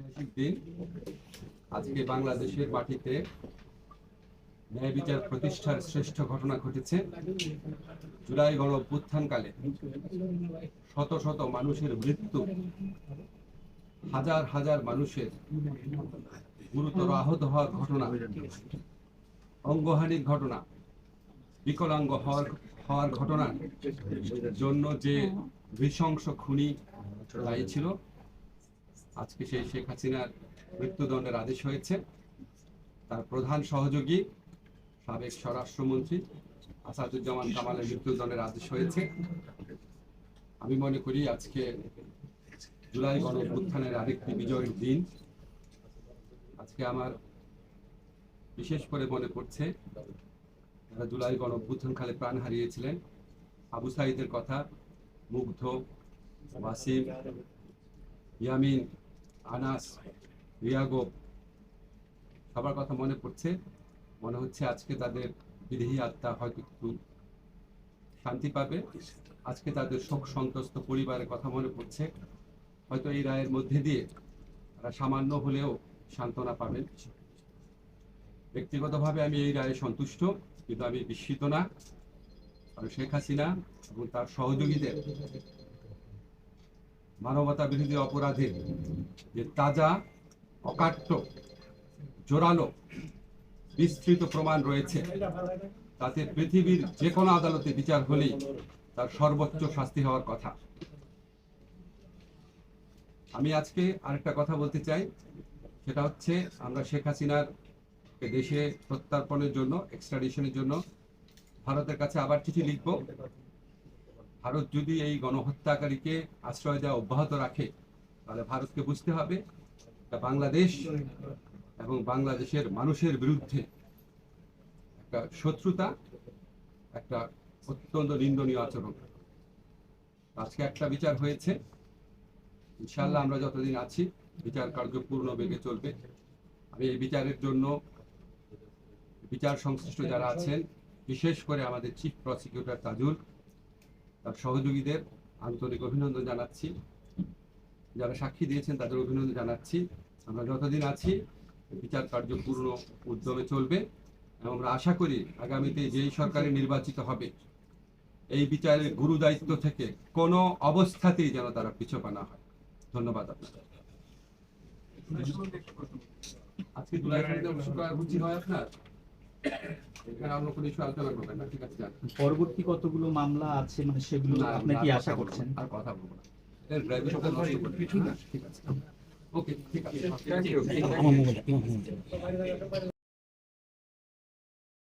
ঐতিহাসিক দিন আজকে বাংলাদেশের মাটিতে ন্যায় বিচার প্রতিষ্ঠার শ্রেষ্ঠ ঘটনা ঘটেছে। জুলাই গণ অভ্যুত্থানকালে শত শত মানুষের মৃত্যু, হাজার হাজার মানুষের গুরুতর আহত হওয়ার ঘটনা, অঙ্গহানির ঘটনা, বিকলাঙ্গ হওয়ার হওয়ার ঘটনার জন্য যে নৃশংস খুনি দায়ী ছিল আজকে সেই শেখ হাসিনার মৃত্যুদণ্ডের আদেশ হয়েছে। তার প্রধান সহযোগী, সাবেক স্বরাষ্ট্রমন্ত্রী আসাদুজ্জামান কামালের মৃত্যুদণ্ডের আদেশ হয়েছে। আমি মনে করি আজকে জুলাই গণ অভ্যুত্থানের আরেকটি বিজয়ের দিন। আজকে আমার বিশেষ করে মনে পড়ছে, যারা জুলাই গণ অভ্যুত্থানকালে প্রাণ হারিয়েছিলেন, আবু সাইদের কথা মুগ্ধ, ওয়াসিম, ইয়ামিন আনাস, রিয়াগো, সবার কথা মনে পড়ছে। মনে হচ্ছে আজকে তাদের বিদেহী আত্মা হয়তো একটু শান্তি পাবে। আজকে তাদের শোক সন্তস্ত পরিবারের কথা মনে পড়ছে। হয়তো এই রায়ের মধ্যে দিয়ে তারা সামান্য হলেও সান্ত্বনা পাবেন। ব্যক্তিগতভাবে আমি এই রায়ে সন্তুষ্ট, কিন্তু আমি বিস্মিত না। কারণ শেখ হাসিনা এবং তার সহযোগীদের মানবতা বিরোধী অপরাধের যে তাজা, অকাট্য, জোরালো, বিস্তৃত প্রমাণ রয়েছে, তাতে পৃথিবীর যে কোনো আদালতে বিচার হলেই তার সর্বোচ্চ শাস্তি হওয়ার কথা। আমি আজকে আরেকটা কথা বলতে চাই, সেটা হচ্ছে আমরা শেখ হাসিনার দেশে প্রত্যার্পণের জন্য এক্সট্রাডিশনের জন্য ভারতের কাছে আবার চিঠি লিখব। ভারত যদি এই গণহত্যাকারীকে আশ্রয় দেওয়া অব্যাহত রাখে, তাহলে ভারতকে বুঝতে হবে বাংলাদেশ এবং বাংলাদেশের মানুষের বিরুদ্ধে একটা শত্রুতা, একটা অত্যন্ত নিন্দনীয় আচরণ। আজকে একটা বিচার হয়েছে। ইনশাল্লাহ আমরা যতদিন আছি, বিচার কার্য পূর্ণ বেগে চলবে। আমি এই বিচারের জন্য বিচার সংশ্লিষ্ট যারা আছেন, বিশেষ করে আমাদের চিফ প্রসিকিউটর তাজুল তার সহযোগীদের আন্তরিক অভিনন্দন জানাচ্ছি। যারা সাক্ষী দিয়েছেন, তাদের অভিনন্দন জানাচ্ছি। আমরা যতদিন আছি, বিচার কার্য পূর্ণ উদ্যমে চলবে এবং আমরা আশা করি আগামীতে যেই সরকারি নির্বাচিত হবে, এই বিচারের গুরু দায়িত্ব থেকে কোনো অবস্থাতেই যেন তারা পিছপা না হয়। ধন্যবাদ আপনাদের। আজকে শুক্রবার হয় আপনার? এখানে অন্য কোনো ইস্যু আলোচনা করবেন না ঠিক আছে পরবর্তী কতগুলো মামলা আছে মানে সেগুলো আপনি কি আশা করছেন? আর কথা বলব না। ঠিক আছে। ওকে ঠিক আছে।